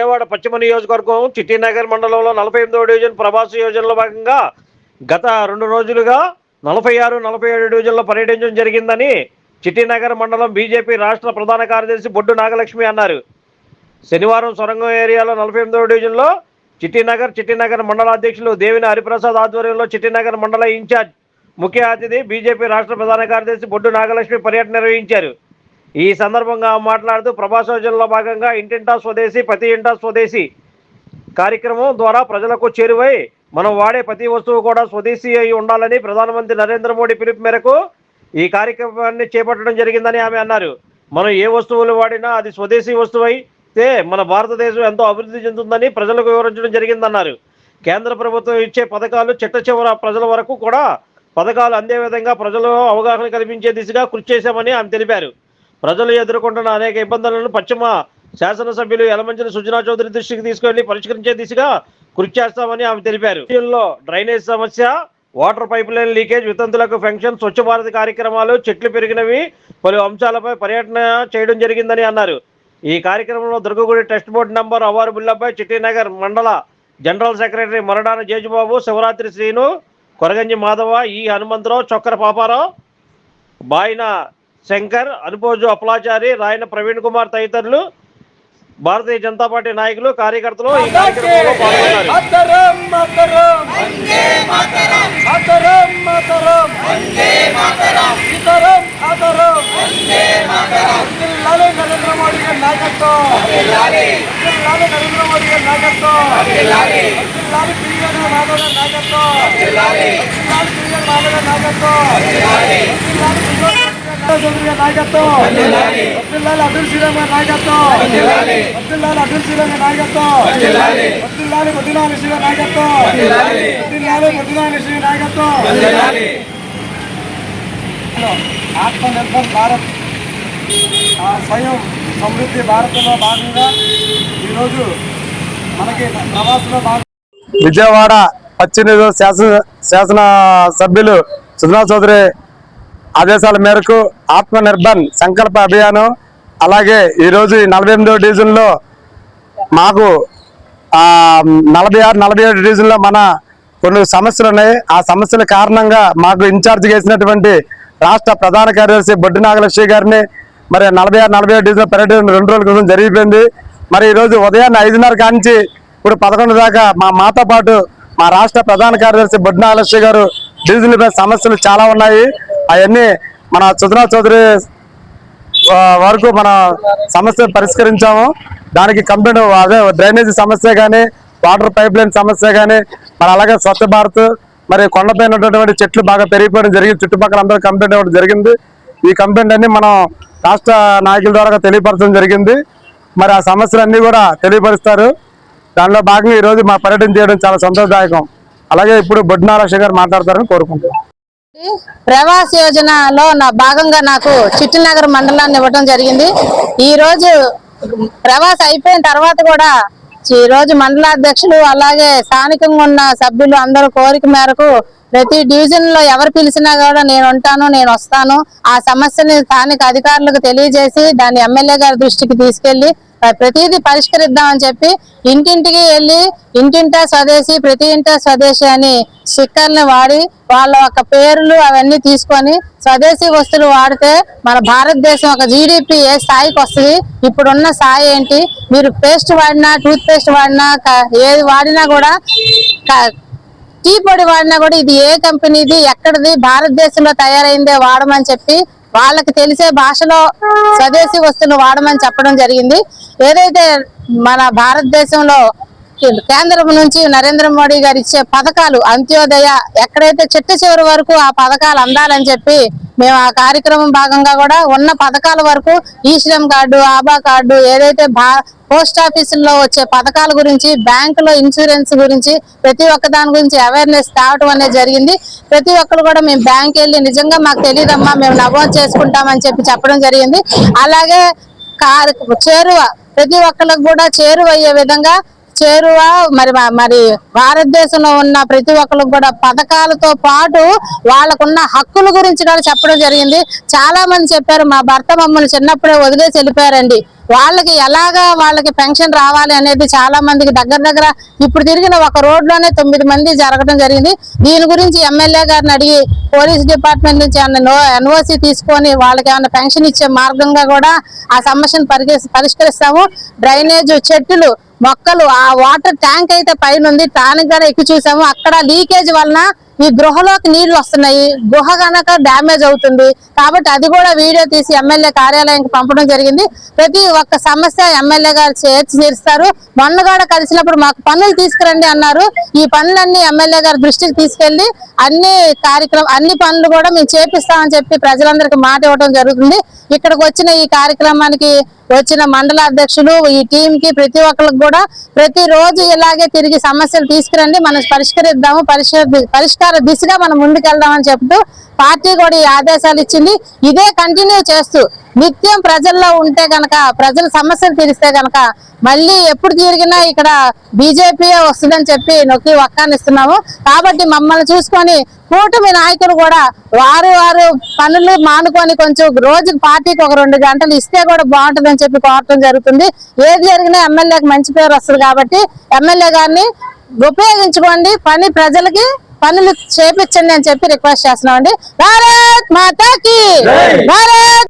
విజయవాడ పశ్చిమ నియోజకవర్గం చిట్టినగర్ మండలంలో నలభై ఎనిమిదో డివిజన్ ప్రభాస్ యోజనలో భాగంగా గత రెండు రోజులుగా నలభై ఆరు నలభై ఏడు డివిజన్లో పర్యటించడం జరిగిందని చిట్టినగర్ మండలం బీజేపీ రాష్ట్ర ప్రధాన కార్యదర్శి బొడ్డు నాగలక్ష్మి అన్నారు. శనివారం సొరంగం ఏరియాలో నలభై ఎనిమిదో డివిజన్లో చిట్టినగర్ చిట్టినగర్ మండల అధ్యక్షులు దేవిని హరిప్రసాద్ ఆధ్వర్యంలో చిట్టినగర్ మండల ఇన్ఛార్జ్ ముఖ్య అతిథి బీజేపీ రాష్ట్ర ప్రధాన కార్యదర్శి బొడ్డు నాగలక్ష్మి పర్యటన నిర్వహించారు. ఈ సందర్భంగా మాట్లాడుతూ మాట్లాడుతూ ప్రభాసోజనలో భాగంగా ఇంటింటా స్వదేశీ ప్రతి ఇంటా స్వదేశీ కార్యక్రమం ద్వారా ప్రజలకు చేరువై మనం వాడే ప్రతి వస్తువు కూడా స్వదేశీ అయి ఉండాలని ప్రధానమంత్రి నరేంద్ర మోడీ పిలుపు మేరకు ఈ కార్యక్రమాన్ని చేపట్టడం జరిగిందని ఆమె అన్నారు. మనం ఏ వస్తువులు వాడినా అది స్వదేశీ వస్తువు అయితే మన భారతదేశం ఎంతో అభివృద్ధి చెందుతుందని ప్రజలకు వివరించడం జరిగిందన్నారు. కేంద్ర ప్రభుత్వం ఇచ్చే పథకాలు చిట్ట చివర ప్రజల వరకు కూడా పథకాలు అందే విధంగా ప్రజలు అవగాహన కల్పించే దిశగా కృషి చేశామని ఆమె తెలిపారు. ప్రజలు ఎదుర్కొంటున్న అనేక ఇబ్బందులను పశ్చిమ శాసనసభ్యులు యలమంచిన సుజనా చౌదరి దృష్టికి తీసుకెళ్ళి పరిష్కరించే దిశగా కృషి చేస్తామని ఆమె తెలిపారు. విషయంలో డ్రైనేజ్ సమస్య వాటర్ పైప్ లైన్ లీకేజ్ వితంతులకు పెన్షన్ స్వచ్ఛ భారత్ కార్యక్రమాలు చెట్లు పెరిగినవి పలు అంశాలపై పర్యటన చేయడం జరిగిందని అన్నారు. ఈ కార్యక్రమంలో దుర్గగుడి టెస్ట్ బోర్డు నంబర్ అవారు బుల్లపై చిట్టినగర్ మండల జనరల్ సెక్రటరీ మరడాన జేజుబాబు శివరాత్రి శ్రీను కొరగంజి మాధవ ఈ హనుమంతరావు చొక్కర పాపారావు బాయిన శంకర్ అనుపోజు అప్లాచారి రాయన ప్రవీణ్ కుమార్ తదితరులు భారతీయ జనతా పార్టీ నాయకులు కార్యకర్తలు ఈ కార్యక్రమంలో పాల్గొన్నారు. చౌదరి నాయకత్వం. అబ్దుల్లాల్ అబ్దుల్ నాయకత్వం. అబ్దుల్లాల్ అబ్దుల్ గారి నాయకత్వం. అబ్దుల్లాలి శ్రీ నాయకత్వం. అబ్దుల్లాలి నాయకత్వం. ఆత్మనిర్భర్ భారత్ ఆ స్వయం సమృద్ధి భారత్లో భాగంగా ఈరోజు మనకి ప్రవాసంలో భాగం విజయవాడ పశ్చిమ శాసన శాసన సభ్యులు సుజనా చౌదరి ఆదేశాల మేరకు ఆత్మ నిర్భర్ సంకల్ప అభియానం అలాగే ఈరోజు ఈ నలభై ఎనిమిదో డివిజన్లో మాకు నలభై ఆరు నలభై ఏడు డివిజన్లో మన కొన్ని సమస్యలు ఉన్నాయి ఆ సమస్యల కారణంగా మాకు ఇన్ఛార్జ్ చేసినటువంటి రాష్ట్ర ప్రధాన కార్యదర్శి బొడ్డు నాగలక్ష్మి గారిని మరి నలభై ఆరు నలభై ఏడు డివిజన్ పర్యటన రెండు రోజుల క్రితం జరిగిపోయింది. మరి ఈరోజు ఉదయాన్నే ఐదున్నర కానించి ఇప్పుడు పదకొండు దాకా మా మాతో పాటు మా రాష్ట్ర ప్రధాన కార్యదర్శి బొడ్డు నాగలక్ష్మి గారు డివిజన్లపై సమస్యలు చాలా ఉన్నాయి. అవన్నీ మన సుధనా చౌదరి వరకు మన సమస్య పరిష్కరించాము. దానికి కంప్లైంట్ అదే డ్రైనేజీ సమస్య కానీ వాటర్ పైప్ లైన్ సమస్య కానీ మరి అలాగే స్వచ్ఛ భారత్ మరి కొండపైన ఉన్నటువంటి చెట్లు బాగా పెరిగిపోవడం జరిగింది. చుట్టుపక్కల అందరూ కంప్లైంట్ ఇవ్వడం జరిగింది. ఈ కంప్లైంట్ అన్ని మనం రాష్ట్ర నాయకుల ద్వారా తెలియపరచడం జరిగింది. మరి ఆ సమస్యలన్నీ కూడా తెలియపరుస్తారు. దానిలో భాగంగా ఈరోజు మా పర్యటన చేయడం చాలా సంతోషదాయకం. అలాగే ఇప్పుడు బొడ్నారాక్ష గారు మాట్లాడతారని కోరుకుంటున్నాం. ప్రవాస్ యోజనలో నా భాగంగా నాకు చిట్టినగర్ మండలాన్ని ఇవ్వడం జరిగింది. ఈ రోజు ప్రవాస్ అయిపోయిన తర్వాత కూడా ఈ రోజు మండల అధ్యక్షులు అలాగే స్థానికంగా ఉన్న సభ్యులు అందరూ కోరిక మేరకు ప్రతి డివిజన్లో ఎవరు పిలిచినా కూడా నేను ఉంటాను నేను వస్తాను. ఆ సమస్యని స్థానిక అధికారులకు తెలియజేసి దాన్ని ఎమ్మెల్యే గారి దృష్టికి తీసుకెళ్ళి ప్రతిదీ పరిష్కరిద్దామని చెప్పి ఇంటింటికి వెళ్ళి ఇంటింటా స్వదేశీ ప్రతి ఇంటా స్వదేశీ అని స్టిక్కర్ని వాడి వాళ్ళ యొక్క పేర్లు అవన్నీ తీసుకొని స్వదేశీ వస్తువులు వాడితే మన భారతదేశం ఒక జీడిపి ఏ స్థాయికి వస్తుంది? ఇప్పుడున్న స్థాయి ఏంటి? మీరు పేస్ట్ వాడినా టూత్ పేస్ట్ వాడినా ఏది వాడినా కూడా టీ పొడి వాడినా కూడా ఇది ఏ కంపెనీది ఎక్కడిది భారతదేశంలో తయారైందే వాడమని చెప్పి వాళ్ళకి తెలిసే భాషలో స్వదేశీ వస్తువులు వాడమని చెప్పడం జరిగింది. ఏదైతే మన భారతదేశంలో కేంద్రం నుంచి నరేంద్ర మోడీ గారు ఇచ్చే పథకాలు అంత్యోదయ ఎక్కడైతే చెట్టు చివరి వరకు ఆ పథకాలు అందాలని చెప్పి మేము ఆ కార్యక్రమం భాగంగా కూడా ఉన్న పథకాల వరకు e Shram card Abha card ఏదైతే పోస్ట్ ఆఫీసుల్లో వచ్చే పథకాల గురించి బ్యాంకులో ఇన్సూరెన్స్ గురించి ప్రతి ఒక్క దాని గురించి అవేర్నెస్ తేవటం అనేది జరిగింది. ప్రతి ఒక్కరు కూడా మేము బ్యాంక్ వెళ్ళి నిజంగా మాకు తెలియదమ్మా మేము నమోదు చేసుకుంటామని చెప్పి చెప్పడం జరిగింది. అలాగే కారు చేరువ ప్రతి ఒక్కరికి కూడా చేరువయ్యే విధంగా చేరువ? మరి మా- మరి భారతదేశంలో ఉన్న ప్రతి ఒక్కరికి కూడా పథకాలతో పాటు వాళ్ళకున్న హక్కుల గురించి కూడా చెప్పడం జరిగింది. చాలా మంది చెప్పారు మా భర్త మమ్మల్ని చిన్నప్పుడే వదిలేసి వెళ్ళిపోయారండి. వాళ్ళకి ఎలాగా వాళ్ళకి పెన్షన్ రావాలి అనేది చాలా మందికి దగ్గర దగ్గర ఇప్పుడు తిరిగిన ఒక రోడ్లోనే తొమ్మిది మంది జరగడం జరిగింది. దీని గురించి ఎమ్మెల్యే గారిని అడిగి పోలీస్ డిపార్ట్మెంట్ నుంచి ఎన్ఓసి తీసుకొని వాళ్ళకి ఏమైనా పెన్షన్ ఇచ్చే మార్గంగా కూడా ఆ సమస్యను పరిగె- పరిష్కరిస్తాము. డ్రైనేజ్ చెట్లు మొక్కలు ఆ వాటర్ ట్యాంక్ అయితే పైన ఉంది ట్యాంక్ కూడా ఎక్కి చూసాము. అక్కడ లీకేజ్ వలన ఈ గృహలోకి నీళ్ళు వస్తున్నాయి. గుహ కనుక డ్యామేజ్ అవుతుంది. కాబట్టి అది కూడా వీడియో తీసి ఎమ్మెల్యే కార్యాలయానికి పంపడం జరిగింది. ప్రతి ఒక్క సమస్య ఎమ్మెల్యే గారు చేర్చి తీరుస్తారు. మొన్నగాడ కూడా కలిసినప్పుడు మాకు పనులు తీసుకురండి అన్నారు. ఈ పనులన్నీ ఎమ్మెల్యే గారి దృష్టికి తీసుకెళ్ళి అన్ని కార్యక్రమం అన్ని పనులు కూడా మేము చేపిస్తామని చెప్పి ప్రజలందరికీ మాట ఇవ్వడం జరుగుతుంది. ఇక్కడికి వచ్చిన ఈ కార్యక్రమానికి వచ్చిన మండల అధ్యక్షులు ఈ టీం కి ప్రతి ఒక్కరికి కూడా ప్రతి రోజు ఇలాగే తిరిగి సమస్యలు తీసుకురండి. మనం పరిష్కరిద్దాము. పరిష్కార దిశగా మనం ముందుకెళ్దామని చెప్తూ పార్టీ కూడా ఈ ఆదేశాలు ఇచ్చింది. ఇదే కంటిన్యూ చేస్తూ నిత్యం ప్రజల్లో ఉంటే గనక ప్రజల సమస్యలు తీరిస్తే గనక మళ్ళీ ఎప్పుడు తిరిగినా ఇక్కడ బీజేపీ వస్తుందని చెప్పి నొక్కి వక్కానిస్తున్నాము. కాబట్టి మమ్మల్ని చూసుకొని కూటమి నాయకులు కూడా వారు వారు పనులు మానుకొని కొంచెం రోజు పార్టీకి ఒక రెండు గంటలు ఇస్తే కూడా బాగుంటుందని చెప్పి కోరటం జరుగుతుంది. ఏది జరిగినా ఎమ్మెల్యేకి మంచి పేరు వస్తుంది కాబట్టి ఎమ్మెల్యే గారిని ఉపయోగించుకోండి. పని ప్రజలకి పనులు చేపించండి అని చెప్పి రిక్వెస్ట్ చేస్తున్నాం అండి భారత్ మాతాకి. భారత్